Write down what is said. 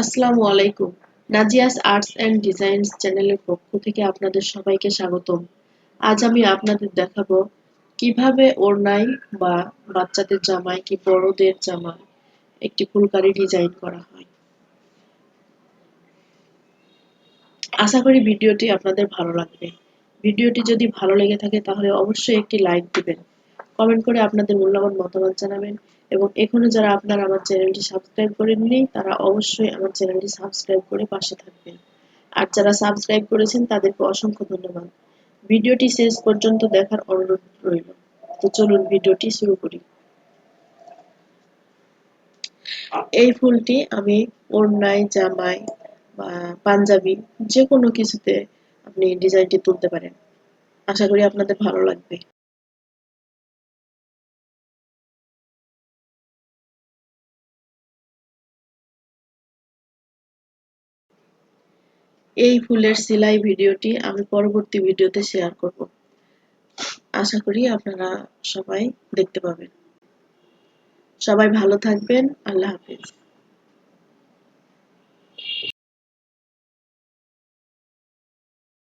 আসসালামু আলাইকুম। নাজিয়াস arts and designs চ্যানেলের পক্ষ থেকে আপনাদের সবাইকে স্বাগতম। আজ আমি আপনাদের দেখাবো কীভাবে ওড়নায় বা বাচ্চাদের জামায় কি বড়দের জামায় একটি ফুলকারি ডিজাইন করা হয়। আশা করি ভিডিওটি আপনাদের ভালো লাগবে। ভিডিওটি যদি ভালো লেগে থাকে তাহলে অবশ্যই একটি লাইক দিবেন। কমেন্ট করে আপনাদের মূল্যবান মতামত জানাবেন। এবং এখনও যারা আপনারা আমার চ্যানেলটি সাবস্ক্রাইব করেননি, তারা অবশ্যই আমার চ্যানেলটি সাবস্ক্রাইব করে পাশে থাকবেন। আর যারা সাবস্ক্রাইব করেছেন, তাদেরকে অসংখ্য ধন্যবাদ। ভিডিওটি শেষ পর্যন্ত দেখার অনুরোধ রইল। তো চলুন ভিডিওটি শুরু করি। এই ফুলটি আমি ওড়নায়, জামায় বা পাঞ্জাবি যে কোনো কিছুতে আপনি ডিজাইনটি তুলতে পারেন। আশা করি আপনাদের ভালো লাগবে। এই ফুলের সেলাই ভিডিওটি আমি পরবর্তী ভিডিওতে শেয়ার করব। আশা করি আপনারা সবাই দেখতে পাবেন। সবাই ভালো থাকবেন। আল্লাহ হাফিজ।